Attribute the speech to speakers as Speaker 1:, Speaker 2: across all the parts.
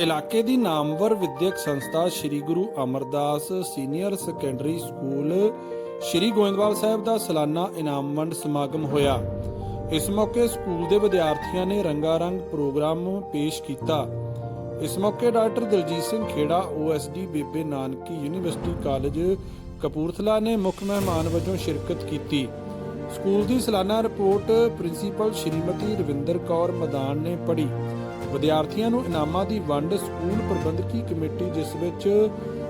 Speaker 1: ਇਲਾਕੇ ਦੀ ਨਾਮਵਰ ਵਿਦਿਅਕ ਸੰਸਥਾ Sri Guru Amardas senior secondary school Sri Goindwal Sahib ਦਾ ਸਾਲਾਨਾ ਇਨਾਮ ਵੰਡ ਸਮਾਗਮ ਹੋਇਆ। ਇਸ ਮੌਕੇ ਸਕੂਲ ਦੇ ਵਿਦਿਆਰਥੀਆਂ ਨੇ ਰੰਗਾਰੰਗ ਪ੍ਰੋਗਰਾਮ ਪੇਸ਼ ਕੀਤਾ। ਇਸ ਮੌਕੇ doctor Daljit Singh Khera OSD Bebe Nanaki university college Kapurthala ਨੇ ਮੁੱਖ ਮਹਿਮਾਨ ਵਜੋਂ ਸ਼ਿਰਕਤ ਕੀਤੀ। ਸਕੂਲ ਦੀ ਸਾਲਾਨਾ ਰਿਪੋਰਟ ਪ੍ਰਿੰਸੀਪਲ ਸ਼੍ਰੀਮਤੀ ਰਵਿੰਦਰ ਕੌਰ ਮਦਾਨ ਨੇ ਪੜ੍ਹੀ। ਵਿਦਿਆਰਥੀਆਂ ਨੂੰ ਇਨਾਮਾਂ ਦੀ ਵੰਡ ਸਕੂਲ ਪ੍ਰਬੰਧਕੀ ਕਮੇਟੀ, ਜਿਸ ਵਿੱਚ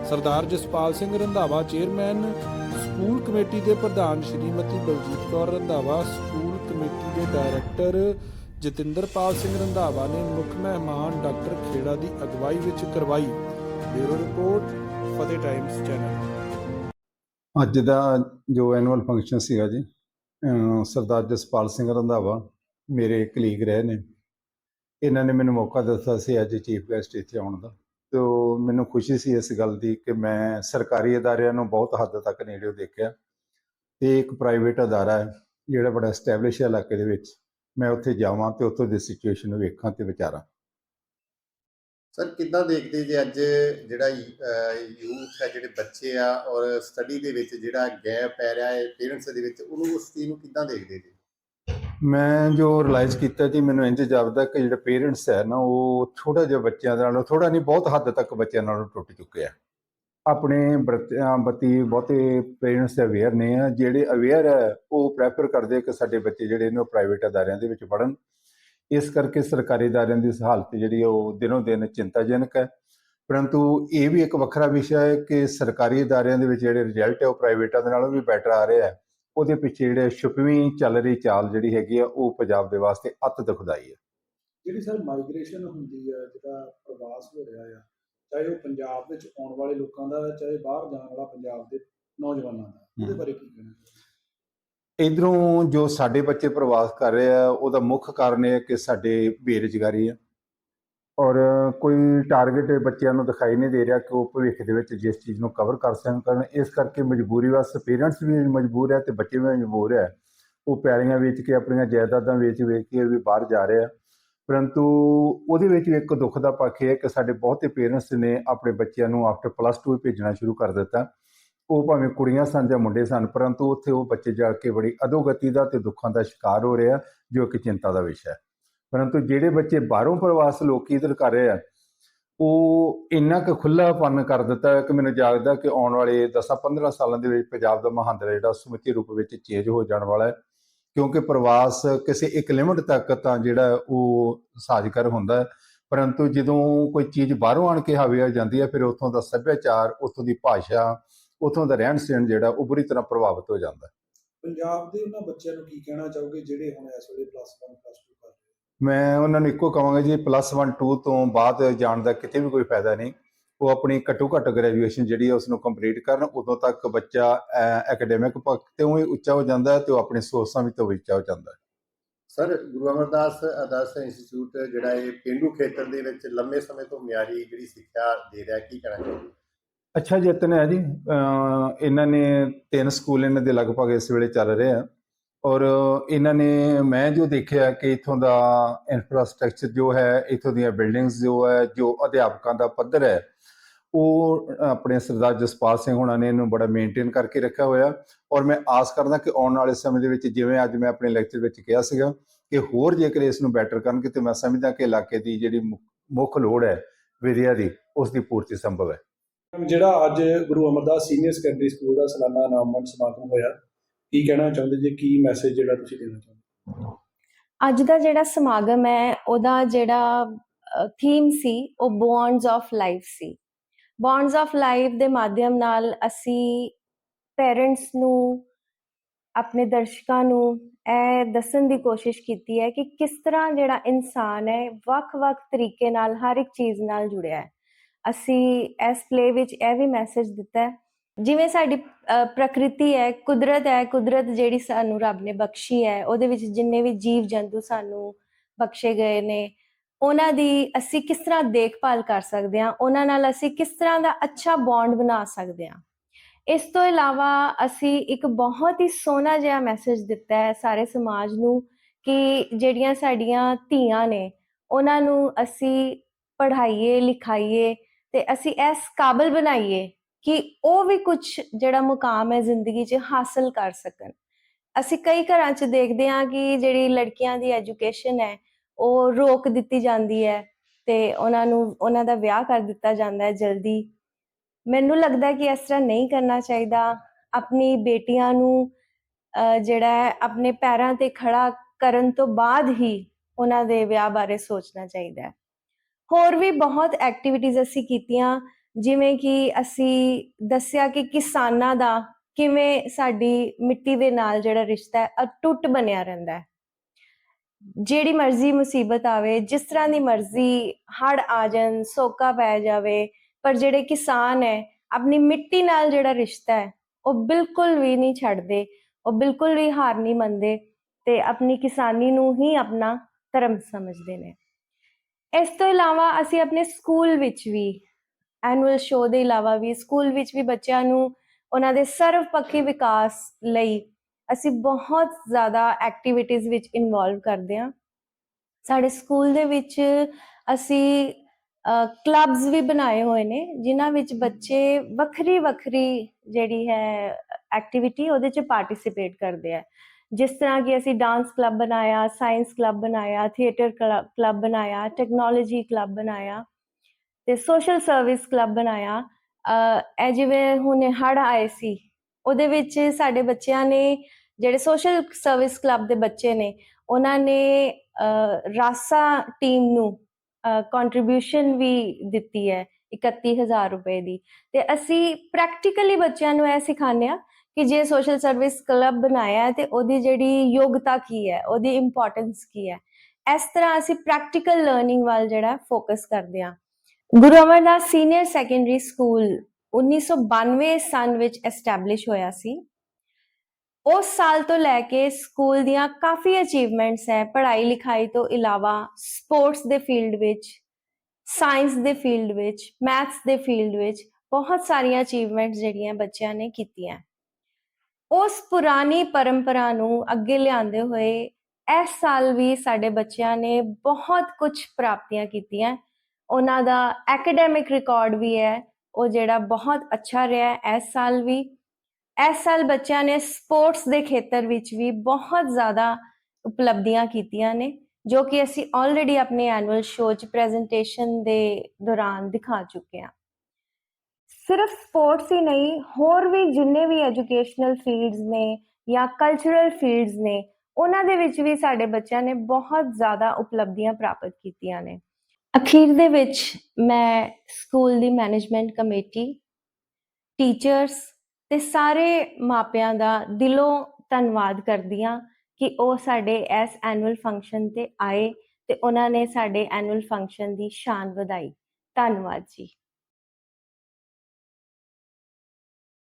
Speaker 1: Sardar Jaspal Singh Randhawa, chairman school committee ਦੇ ਪ੍ਰਧਾਨ ਸ਼੍ਰੀਮਤੀ ਬਲਜੀਤ ਕੌਰ ਰੰਧਾਵਾ, ਸਕੂਲ ਕਮੇਟੀ ਦੇ ਡਾਇਰੈਕਟਰ ਜਤਿੰਦਰਪਾਲ ਸਿੰਘ ਰੰਧਾਵਾ ਨੇ ਮੁੱਖ ਮਹਿਮਾਨ ਡਾਕਟਰ ਖੇੜਾ ਦੀ ਅਗਵਾਈ ਵਿੱਚ ਕਰਵਾਈ। Bureau report, Fateh times channel.
Speaker 2: ਅੱਜ ਦਾ ਜੋ ਐਨੂਅਲ ਫੰਕਸ਼ਨ ਸੀਗਾ ਜੀ ਸਰਦਾਰ ਜਸਪਾਲ ਸਿੰਘ ਰੰਧਾਵਾ, ਮੇਰੇ ਕਲੀਗ ਰਹੇ ਨੇ। ਇਹਨਾਂ ਨੇ ਮੈਨੂੰ ਮੌਕਾ ਦਿੱਤਾ ਸੀ ਅੱਜ ਚੀਫ ਗੈਸਟ ਇੱਥੇ ਆਉਣ ਦਾ। ਤੋ ਮੈਨੂੰ ਖੁਸ਼ੀ ਸੀ ਇਸ ਗੱਲ ਦੀ ਕਿ ਮੈਂ ਸਰਕਾਰੀ ਅਦਾਰਿਆਂ ਨੂੰ ਬਹੁਤ ਹੱਦ ਤੱਕ ਨੇੜਿਓਂ ਦੇਖਿਆ। ਤੇ ਇੱਕ ਪ੍ਰਾਈਵੇਟ ਅਦਾਰਾ ਹੈ, ਜਿਹੜਾ ਬੜਾ ਐਸਟੈਬਲਿਸ਼ ਹੈ ਇਲਾਕੇ ਦੇ ਵਿੱਚ। ਮੈਂ ਉੱਥੇ ਜਾਵਾਂ ਤੇ ਉੱਥੋਂ ਦੀ ਸਿਚੁਏਸ਼ਨ ਨੂੰ ਵੇਖਾਂ ਤੇ ਵਿਚਾਰਾਂ।
Speaker 3: ਸਰ, ਕਿੱਦਾਂ ਦੇਖਦੇ ਜੇ ਅੱਜ ਜਿਹੜਾ ਯੂਥ ਹੈ, ਜਿਹੜੇ ਬੱਚੇ ਆ ਔਰ ਸਟੱਡੀ ਦੇ ਵਿੱਚ ਜਿਹੜਾ ਗੈਪ ਪੈ ਰਿਹਾ ਹੈ ਪੇਰੈਂਟਸ ਦੇ ਵਿੱਚ, ਉਹਨੂੰ ਉਸ ਚੀਜ਼ ਨੂੰ ਕਿੱਦਾਂ ਦੇਖਦੇ ਜੀ?
Speaker 2: ਮੈਂ ਜੋ ਰਿਅਲਾਈਜ਼ ਕੀਤਾ ਜੀ ਮੈਨੂੰ ਇੰਜ ਜਾਪਦਾ ਕਿ ਜਿਹੜੇ ਪੇਰੈਂਟਸ ਹੈ ਨਾ, ਉਹ ਥੋੜਾ ਜਿਹਾ ਬੱਚਿਆਂ ਦੇ ਨਾਲੋਂ ਥੋੜਾ ਨਹੀਂ, ਬਹੁਤ ਹੱਦ ਤੱਕ ਬੱਚਿਆਂ ਨਾਲੋਂ ਟੁੱਟ ਚੁੱਕੇ ਆ। ਆਪਣੇ ਬੱਚਿਆਂ ਬੱਤੀ ਬਹੁਤੇ ਪੇਰੈਂਟਸ ਅਵੇਅਰ ਨੇ ਆ, ਜਿਹੜੇ ਅਵੇਅਰ ਹੈ ਉਹ ਪ੍ਰੈਫਰ ਕਰਦੇ ਕਿ ਸਾਡੇ ਬੱਚੇ ਜਿਹੜੇ ਨੇ ਉਹ ਪ੍ਰਾਈਵੇਟ ਅਦਾਰਿਆਂ ਦੇ ਵਿੱਚ ਪੜਨ ਇਸ ਕਰਕੇ ਸਰਕਾਰੀ ਅਦਾਰਿਆਂ ਦੀ ਹਾਲਤ ਜਿਹੜੀ ਉਹ ਦਿਨੋਂ ਦਿਨ ਚਿੰਤਾਜਨਕ ਹੈ। ਪਰੰਤੂ ਇਹ ਵੀ ਇੱਕ ਵੱਖਰਾ ਵਿਸ਼ਾ ਹੈ ਕਿ ਸਰਕਾਰੀ ਅਦਾਰਿਆਂ ਦੇ ਵਿੱਚ ਜਿਹੜੇ ਰਿਜ਼ਲਟ ਹੈ ਉਹ ਪ੍ਰਾਈਵੇਟਾਂ ਦੇ ਨਾਲੋਂ ਵੀ ਬੈਟਰ ਆ ਰਿਹਾ ਹੈ ਉਹਦੇ ਪਿੱਛੇ ਜਿਹੜੇ ਛੁਪਵੀਂ ਚੱਲ ਰਹੀ ਚਾਲ ਜਿਹੜੀ ਹੈਗੀ ਆ ਉਹ ਪੰਜਾਬ ਦੇ ਵਾਸਤੇ ਅਤ ਦੁਖਦਾਈ ਹੈ
Speaker 4: ਜਿਹੜੀ ਸਰ ਮਾਈਗ੍ਰੇਸ਼ਨ ਹੁੰਦੀ ਹੈ ਜਿਹੜਾ ਪ੍ਰਵਾਸ ਹੋ ਰਿਹਾ ਆ ਚਾਹੇ ਉਹ ਪੰਜਾਬ ਵਿੱਚ ਆਉਣ ਵਾਲੇ ਲੋਕਾਂ ਦਾ ਚਾਹੇ ਬਾਹਰ ਜਾਣ ਵਾਲਾ ਪੰਜਾਬ ਦੇ ਨੌਜਵਾਨਾਂ ਦਾ ਉਹਦੇ। ਬਾਰੇ ਕੀ ਕਹਿਣਾ
Speaker 2: ਇਧਰੋਂ ਜੋ ਸਾਡੇ ਬੱਚੇ ਪ੍ਰਵਾਸ ਕਰ ਰਹੇ ਆ ਉਹਦਾ ਮੁੱਖ ਕਾਰਨ ਇਹ ਹੈ ਕਿ ਸਾਡੇ ਬੇਰੁਜ਼ਗਾਰੀ ਹੈ ਔਰ ਕੋਈ ਟਾਰਗੇਟ ਬੱਚਿਆਂ ਨੂੰ ਦਿਖਾਈ ਨਹੀਂ ਦੇ ਰਿਹਾ ਕਿ ਉਹ ਭਵਿੱਖ ਦੇ ਵਿੱਚ ਜਿਸ ਚੀਜ਼ ਨੂੰ ਕਵਰ ਕਰ ਸਕਣ ਇਸ ਕਰਕੇ ਮਜਬੂਰੀ ਵਸ ਪੇਰੈਂਟਸ ਵੀ ਮਜਬੂਰ ਹੈ ਤੇ ਬੱਚੇ ਵੀ ਮਜਬੂਰ ਹੈ। ਉਹ ਪੈਲੀਆਂ ਵੇਚ ਕੇ ਆਪਣੀਆਂ ਜਾਇਦਾਦਾਂ ਵੇਚ ਵੇਚ ਕੇ ਵੀ ਬਾਹਰ ਜਾ ਰਹੇ ਆ ਪਰੰਤੂ ਉਹਦੇ ਵਿੱਚ ਵੀ ਇੱਕ ਦੁੱਖ ਦਾ ਪੱਖ ਇਹ ਹੈ ਕਿ ਸਾਡੇ ਬਹੁਤੇ ਪੇਰੈਂਟਸ ਨੇ ਆਪਣੇ ਬੱਚਿਆਂ ਨੂੰ ਆਫਟਰ ਪਲੱਸ 2 ਭੇਜਣਾ ਸ਼ੁਰੂ ਕਰ ਦਿੱਤਾ। ਉਹ ਭਾਵੇਂ ਕੁੜੀਆਂ ਸਨ ਜਾਂ ਮੁੰਡੇ ਸਨ, ਪਰੰਤੂ ਉੱਥੇ ਉਹ ਬੱਚੇ ਜਾ ਕੇ ਬੜੀ ਅਧੋਗਤੀ ਦਾ ਤੇ ਦੁੱਖਾਂ ਦਾ ਸ਼ਿਕਾਰ ਹੋ ਰਿਹਾ ਜੋ ਕਿ ਚਿੰਤਾ ਦਾ ਵਿਸ਼ਾ ਹੈ। ਪਰੰਤੂ ਜਿਹੜੇ ਬੱਚੇ ਬਾਹਰੋਂ ਪ੍ਰਵਾਸ ਲੋਕੀ ਇੱਧਰ ਕਰ ਰਹੇ ਆ, ਉਹ ਇੰਨਾ ਕੁ ਖੁੱਲਾਪਨ ਕਰ ਦਿੱਤਾ ਕਿ ਮੈਨੂੰ ਜਾਗਦਾ ਕਿ ਆਉਣ ਵਾਲੇ 10-15 ਸਾਲਾਂ ਦੇ ਵਿੱਚ ਪੰਜਾਬ ਦਾ ਮਹਾਂਦਰਾ ਜਿਹੜਾ ਸਮੁੱਚੇ ਰੂਪ ਵਿੱਚ ਚੇਂਜ ਹੋ ਜਾਣ ਵਾਲਾ ਹੈ। ਕਿਉਂਕਿ ਪ੍ਰਵਾਸ ਕਿਸੇ ਇੱਕ ਲਿਮਟ ਤੱਕ ਤਾਂ ਜਿਹੜਾ ਉਹ ਸਾਜ਼ਗਰ ਹੁੰਦਾ ਪਰੰਤੂ ਜਦੋਂ ਕੋਈ ਚੀਜ਼ ਬਾਹਰੋਂ ਆਣ ਕੇ ਹਾਵੀ ਆ ਜਾਂਦੀ ਹੈ, ਫਿਰ ਉੱਥੋਂ ਦਾ ਸੱਭਿਆਚਾਰ, ਉੱਥੋਂ ਦੀ ਭਾਸ਼ਾ, ਉੱਥੋਂ ਦਾ ਰਹਿਣ ਸਹਿਣ ਜਿਹੜਾ ਉਹ ਬੁਰੀ ਤਰ੍ਹਾਂ ਪ੍ਰਭਾਵਿਤ ਹੋ ਜਾਂਦਾ
Speaker 4: ਪੰਜਾਬ ਦੇ ਉਹਨਾਂ ਬੱਚਿਆਂ ਨੂੰ ਕੀ ਕਹਿਣਾ ਚਾਹੋਗੇ ਜਿਹੜੇ ਹੁਣ ਇਸ ਵੇਲੇ ਪਲੱਸ 1 ਪਲੱਸ 2
Speaker 2: ਮੈਂ ਉਹਨਾਂ ਨੂੰ ਇੱਕੋ ਕਹਾਂਗਾ ਜੀ ਪਲੱਸ 1 2 ਤੋਂ ਬਾਅਦ ਜਾਣ ਦਾ ਕਿਤੇ ਵੀ ਕੋਈ ਫਾਇਦਾ ਨਹੀਂ। ਉਹ ਆਪਣੀ ਘੱਟੋ ਘੱਟ ਗ੍ਰੈਜੂਏਸ਼ਨ ਜਿਹੜੀ ਹੈ ਉਸ ਨੂੰ ਕੰਪਲੀਟ ਕਰਨ ਉਦੋਂ ਤੱਕ ਬੱਚਾ ਐਕੈਡੈਮਿਕ ਪੱਖ ਤੇ ਹੀ ਉੱਚਾ ਹੋ ਜਾਂਦਾ ਹੈ ਤੇ ਉਹ ਆਪਣੀ ਸੋਚਾਂ ਵੀ ਤੋਂ ਉੱਚਾ ਹੋ ਜਾਂਦਾ। ਹੈ
Speaker 3: ਸਰ ਗੁਰੂ ਅਮਰਦਾਸ ਅਦਾਸ ਇੰਸਟੀਚਿਊਟ ਜਿਹੜਾ ਇਹ ਪਿੰਡੂ ਖੇਤਰ ਦੇ ਵਿੱਚ ਲੰਮੇ ਸਮੇਂ ਤੋਂ ਮਿਆਰੀ ਜਿਹੜੀ ਸਿੱਖਿਆ ਦੇ ਰਿਹਾ ਕੀ ਕਹਿਣਾ ਚਾਹੋਗੇ?
Speaker 2: ਅੱਛਾ ਯਤਨ ਹੈ ਜੀ। ਇਹਨਾਂ ਨੇ ਤਿੰਨ ਸਕੂਲ ਇਹਨਾਂ ਦੇ ਲਗਭਗ ਇਸ ਵੇਲੇ ਚੱਲ ਰਹੇ ਆ। ਔਰ ਇਹਨਾਂ ਨੇ, ਮੈਂ ਜੋ ਦੇਖਿਆ ਕਿ ਇਥੋਂ ਦਾ ਇਨਫਰਾਸਟ੍ਰਕਚਰ ਜੋ ਹੈ, ਇਥੋਂ ਦੀਆਂ ਬਿਲਡਿੰਗਸ ਜੋ ਹੈ, ਜੋ ਅਧਿਆਪਕਾਂ ਦਾ ਪੱਧਰ ਹੈ, ਉਹ ਆਪਣੇ ਸਰਦਾਰ ਜਸਪਾਲ ਸਿੰਘ ਹੋਣਾ ਨੇ ਇਹਨੂੰ ਬੜਾ ਮੇਨਟੇਨ ਕਰਕੇ ਰੱਖਿਆ ਹੋਇਆ। ਔਰ ਮੈਂ ਆਸ ਕਰਦਾ ਕਿ ਆਉਣ ਵਾਲੇ ਸਮੇਂ ਦੇ ਵਿੱਚ ਜਿਵੇਂ ਅੱਜ ਮੈਂ ਆਪਣੇ ਲੈਕਚਰ ਵਿੱਚ ਕਿਹਾ ਸੀਗਾ ਕਿ ਹੋਰ ਜੇਕਰ ਇਸ ਨੂੰ ਬੈਟਰ ਕਰਨਗੇ, ਤੇ ਮੈਂ ਸਮਝਦਾ ਕਿ ਇਲਾਕੇ ਦੀ ਜਿਹੜੀ ਮੁ- ਮੁੱਖ ਲੋੜ ਹੈ, ਵਿਦਿਆ ਦੀ, ਉਸ ਦੀ ਪੂਰਤੀ ਸੰਭਵ ਹੈ।
Speaker 4: ਜਿਹੜਾ ਅੱਜ Guru Amardas senior secondary school ਦਾ ਸਾਲਾਨਾ ਇਨਾਮਵੰਡ ਸਮਾਗਮ ਹੋਇਆ ਕੀ ਕਹਿਣਾ ਚਾਹੁੰਦੇ ਜੀ, ਕੀ ਮੈਸੇਜ ਜਿਹੜਾ ਤੁਸੀਂ ਦੇਣਾ ਚਾਹੁੰਦੇ?
Speaker 5: ਅੱਜ ਦਾ ਜਿਹੜਾ ਸਮਾਗਮ ਹੈ, ਉਹਦਾ ਜਿਹੜਾ ਥੀਮ ਸੀ, ਉਹ ਬੌਂਡਸ ਆਫ ਲਾਈਫ ਸੀ। ਬੌਂਡਸ ਆਫ ਲਾਈਫ ਦੇ ਮਾਧਿਅਮ ਨਾਲ ਅਸੀਂ ਪੇਰੈਂਟਸ ਨੂੰ, ਆਪਣੇ ਦਰਸ਼ਕਾਂ ਨੂੰ ਇਹ ਦੱਸਣ ਦੀ ਕੋਸ਼ਿਸ਼ ਕੀਤੀ ਹੈ ਕਿ ਕਿਸ ਤਰ੍ਹਾਂ ਜਿਹੜਾ ਇਨਸਾਨ ਹੈ, ਵੱਖ-ਵੱਖ ਤਰੀਕੇ ਨਾਲ ਹਰ ਇੱਕ ਚੀਜ਼ ਨਾਲ ਜੁੜਿਆ ਹੈ। ਅਸੀਂ ਇਸ ਪਲੇ ਵਿੱਚ ਇਹ ਵੀ ਮੈਸੇਜ ਦਿੱਤਾ ਹੈ ਜਿਵੇਂ ਸਾਡੀ ਪ੍ਰਕਿਰਤੀ ਹੈ, ਕੁਦਰਤ ਹੈ, ਕੁਦਰਤ ਜਿਹੜੀ ਸਾਨੂੰ ਰੱਬ ਨੇ ਬਖਸ਼ੀ ਹੈ, ਉਹਦੇ ਵਿੱਚ ਜਿੰਨੇ ਵੀ ਜੀਵ ਜੰਤੂ ਸਾਨੂੰ ਬਖਸ਼ੇ ਗਏ ਨੇ, ਉਹਨਾਂ ਦੀ ਅਸੀਂ ਕਿਸ ਤਰ੍ਹਾਂ ਦੇਖਭਾਲ ਕਰ ਸਕਦੇ ਹਾਂ, ਉਹਨਾਂ ਨਾਲ ਅਸੀਂ ਕਿਸ ਤਰ੍ਹਾਂ ਦਾ ਅੱਛਾ ਬੌਂਡ ਬਣਾ ਸਕਦੇ ਹਾਂ। ਇਸ ਤੋਂ ਇਲਾਵਾ ਅਸੀਂ ਇੱਕ ਬਹੁਤ ਹੀ ਸੋਹਣਾ ਜਿਹਾ ਮੈਸੇਜ ਦਿੱਤਾ ਹੈ ਸਾਰੇ ਸਮਾਜ ਨੂੰ ਕਿ ਜਿਹੜੀਆਂ ਸਾਡੀਆਂ ਧੀਆਂ ਨੇ, ਉਹਨਾਂ ਨੂੰ ਅਸੀਂ ਪੜ੍ਹਾਈਏ, ਲਿਖਾਈਏ ਤੇ ਅਸੀਂ ਇਸ ਕਾਬਲ ਬਣਾਈਏ। ਕਿ ਉਹ ਵੀ ਕੁਝ ਜਿਹੜਾ ਮੁਕਾਮ ਹੈ ਜ਼ਿੰਦਗੀ 'ਚ ਹਾਸਲ ਕਰ ਸਕਣ। ਅਸੀਂ ਕਈ ਘਰਾਂ 'ਚ ਦੇਖਦੇ ਹਾਂ ਕਿ ਜਿਹੜੀ ਲੜਕੀਆਂ ਦੀ ਐਜੂਕੇਸ਼ਨ ਹੈ, ਉਹ ਰੋਕ ਦਿੱਤੀ ਜਾਂਦੀ ਹੈ ਤੇ ਉਹਨਾਂ ਨੂੰ, ਉਹਨਾਂ ਦਾ ਵਿਆਹ ਕਰ ਦਿੱਤਾ ਜਾਂਦਾ ਹੈ ਜਲਦੀ। ਮੈਨੂੰ ਲੱਗਦਾ ਕਿ ਇਸ ਤਰ੍ਹਾਂ ਨਹੀਂ ਕਰਨਾ ਚਾਹੀਦਾ। ਆਪਣੀ ਬੇਟੀਆਂ ਨੂੰ ਜਿਹੜਾ ਹੈ, ਆਪਣੇ ਪੈਰਾਂ ਤੇ ਖੜਾ ਕਰਨ ਤੋਂ ਬਾਅਦ ਹੀ ਉਹਨਾਂ ਦੇ ਵਿਆਹ ਬਾਰੇ ਸੋਚਣਾ ਚਾਹੀਦਾ ਹੈ। ਹੋਰ ਵੀ ਬਹੁਤ ਐਕਟੀਵਿਟੀਜ਼ ਅਸੀਂ ਕੀਤੀਆਂ। ਜਿਵੇਂ ਕਿ ਅਸੀਂ ਦੱਸਿਆ ਕਿ ਕਿਸਾਨਾਂ ਦਾ ਕਿਵੇਂ ਸਾਡੀ ਮਿੱਟੀ ਦੇ ਨਾਲ ਜਿਹੜਾ ਰਿਸ਼ਤਾ ਹੈ, ਅਟੁੱਟ ਬਣਿਆ ਰਹਿੰਦਾ ਹੈ। ਜਿਹੜੀ ਮਰਜ਼ੀ ਮੁਸੀਬਤ ਆਵੇ, ਜਿਸ ਤਰ੍ਹਾਂ ਦੀ ਮਰਜ਼ੀ ਹੜ ਆ ਜਾਣ, ਸੋਕਾ ਪੈ ਜਾਵੇ, ਪਰ ਜਿਹੜੇ ਕਿਸਾਨ ਹੈ, ਆਪਣੀ ਮਿੱਟੀ ਨਾਲ ਜਿਹੜਾ ਰਿਸ਼ਤਾ ਹੈ, ਉਹ ਬਿਲਕੁਲ ਵੀ ਨਹੀਂ ਛੱਡਦੇ, ਉਹ ਬਿਲਕੁਲ ਵੀ ਹਾਰ ਨਹੀਂ ਮੰਨਦੇ ਤੇ ਆਪਣੀ ਕਿਸਾਨੀ ਨੂੰ ਹੀ ਆਪਣਾ ਧਰਮ ਸਮਝਦੇ ਨੇ। ਇਸ ਤੋਂ ਇਲਾਵਾ ਅਸੀਂ ਆਪਣੇ ਸਕੂਲ ਵਿੱਚ ਵੀ ਐਨੂਅਲ ਸ਼ੋਅ ਦੇ ਇਲਾਵਾ ਵੀ, ਸਕੂਲ ਵਿੱਚ ਵੀ ਬੱਚਿਆਂ ਨੂੰ ਉਹਨਾਂ ਦੇ ਸਰਵਪੱਖੀ ਵਿਕਾਸ ਲਈ ਅਸੀਂ ਬਹੁਤ ਜ਼ਿਆਦਾ ਐਕਟੀਵਿਟੀਜ਼ ਵਿੱਚ ਇਨਵੋਲਵ ਕਰਦੇ ਹਾਂ। ਸਾਡੇ ਸਕੂਲ ਦੇ ਵਿੱਚ ਅਸੀਂ ਕਲੱਬਸ ਵੀ ਬਣਾਏ ਹੋਏ ਨੇ, ਜਿਨ੍ਹਾਂ ਵਿੱਚ ਬੱਚੇ ਵੱਖਰੀ ਵੱਖਰੀ ਜਿਹੜੀ ਹੈ ਐਕਟੀਵਿਟੀ ਉਹਦੇ 'ਚ ਪਾਰਟਿਸਿਪੇਟ ਕਰਦੇ ਆ। ਜਿਸ ਤਰ੍ਹਾਂ ਕਿ ਅਸੀਂ ਡਾਂਸ ਕਲੱਬ ਬਣਾਇਆ ਸਾਇੰਸ ਕਲੱਬ ਬਣਾਇਆ ਥੀਏਟਰ ਕਲੱਬ ਬਣਾਇਆ ਟੈਕਨੋਲੋਜੀ ਕਲੱਬ ਬਣਾਇਆ। ਤੇ ਸੋਸ਼ਲ ਸਰਵਿਸ ਕਲੱਬ ਬਣਾਇਆ। ਅਹ ਇਹ ਜਿਵੇਂ ਹੁਣੇ ਹੜ ਆਏ ਸੀ, ਉਹਦੇ ਵਿੱਚ ਸਾਡੇ ਬੱਚਿਆਂ ਨੇ ਜਿਹੜੇ ਸੋਸ਼ਲ ਸਰਵਿਸ ਕਲੱਬ ਦੇ ਬੱਚੇ ਨੇ, ਉਹਨਾਂ ਨੇ ਰਾਸਾ ਟੀਮ ਨੂੰ ਕੰਟਰੀਬਿਊਸ਼ਨ ਵੀ ਦਿੱਤੀ ਹੈ 31000 ਰੁਪਏ ਦੀ। ਤੇ ਅਸੀਂ ਪ੍ਰੈਕਟੀਕਲੀ ਬੱਚਿਆਂ ਨੂੰ ਇਹ ਸਿਖਾਉਂਦੇ ਆ ਕਿ ਜੇ ਸੋਸ਼ਲ ਸਰਵਿਸ ਕਲੱਬ ਬਣਾਇਆ ਹੈ ਤੇ ਉਹਦੀ ਜਿਹੜੀ ਯੋਗਤਾ ਕੀ ਹੈ, ਉਹਦੀ ਇੰਪੋਰਟੈਂਸ ਕੀ ਹੈ। ਇਸ ਤਰ੍ਹਾਂ ਅਸੀਂ ਪ੍ਰੈਕਟੀਕਲ ਲਰਨਿੰਗ ਵੱਲ ਜਿਹੜਾ ਫੋਕਸ ਕਰਦੇ ਆ Guru Amardas senior secondary school 1992 ਸਨ ਵਿੱਚ ਐਸਟੈਬਲਿਸ਼ ਹੋਇਆ ਸੀ। ਉਸ ਸਾਲ ਤੋਂ ਲੈ ਕੇ ਸਕੂਲ ਦੀਆਂ ਕਾਫੀ ਅਚੀਵਮੈਂਟਸ ਹੈ। ਪੜ੍ਹਾਈ ਲਿਖਾਈ ਤੋਂ ਇਲਾਵਾ ਸਪੋਰਟਸ ਦੇ ਫੀਲਡ ਵਿੱਚ ਸਾਇੰਸ ਦੇ ਫੀਲਡ ਵਿੱਚ ਮੈਥਸ ਦੇ ਫੀਲਡ ਵਿੱਚ ਬਹੁਤ ਸਾਰੀਆਂ ਅਚੀਵਮੈਂਟਸ ਜਿਹੜੀਆਂ ਬੱਚਿਆਂ ਨੇ ਕੀਤੀਆਂ। ਉਸ ਪੁਰਾਣੀ ਪਰੰਪਰਾ ਨੂੰ ਅੱਗੇ ਲਿਆਂਦੇ ਹੋਏ ਇਸ ਸਾਲ ਵੀ ਸਾਡੇ ਬੱਚਿਆਂ ਨੇ ਬਹੁਤ ਕੁਝ ਪ੍ਰਾਪਤੀਆਂ ਕੀਤੀਆਂ। ਉਹਨਾਂ ਦਾ ਐਕੈਡੈਮਿਕ ਰਿਕਾਰਡ ਵੀ ਹੈ, ਉਹ ਜਿਹੜਾ ਬਹੁਤ ਅੱਛਾ ਰਿਹਾ ਇਸ ਸਾਲ ਵੀ। ਇਸ ਸਾਲ ਬੱਚਿਆਂ ਨੇ ਸਪੋਰਟਸ ਦੇ ਖੇਤਰ ਵਿੱਚ ਵੀ ਬਹੁਤ ਜ਼ਿਆਦਾ ਉਪਲਬਧੀਆਂ ਕੀਤੀਆਂ ਨੇ, ਜੋ ਕਿ ਅਸੀਂ ਆਲਰੇਡੀ ਆਪਣੇ ਐਨੂਅਲ ਸ਼ੋਅ 'ਚ ਪ੍ਰੈਜੈਂਟੇਸ਼ਨ ਦੇ ਦੌਰਾਨ ਦਿਖਾ ਚੁੱਕੇ ਹਾਂ। ਸਿਰਫ ਸਪੋਰਟਸ ਹੀ ਨਹੀਂ, ਹੋਰ ਵੀ ਜਿੰਨੇ ਵੀ ਐਜੂਕੇਸ਼ਨਲ ਫੀਲਡਸ ਨੇ ਜਾਂ ਕਲਚਰਲ ਫੀਲਡਸ ਨੇ, ਉਹਨਾਂ ਦੇ ਵਿੱਚ ਵੀ ਸਾਡੇ ਬੱਚਿਆਂ ਨੇ ਬਹੁਤ ਜ਼ਿਆਦਾ ਉਪਲਬਧੀਆਂ ਪ੍ਰਾਪਤ ਕੀਤੀਆਂ ਨੇ। ਅਖੀਰ ਦੇ ਵਿੱਚ ਮੈਂ ਸਕੂਲ ਦੀ ਮੈਨੇਜਮੈਂਟ ਕਮੇਟੀ, ਟੀਚਰਸ ਤੇ ਸਾਰੇ ਮਾਪਿਆਂ ਦਾ ਦਿਲੋਂ ਧੰਨਵਾਦ ਕਰਦੀ ਹਾਂ ਕਿ ਉਹ ਸਾਡੇ ਇਸ ਐਨੂਅਲ ਫੰਕਸ਼ਨ ਤੇ ਆਏ ਤੇ ਉਹਨਾਂ ਨੇ ਸਾਡੇ ਐਨੂਅਲ ਫੰਕਸ਼ਨ ਦੀ ਸ਼ਾਨ ਵਧਾਈ। ਧੰਨਵਾਦ ਜੀ।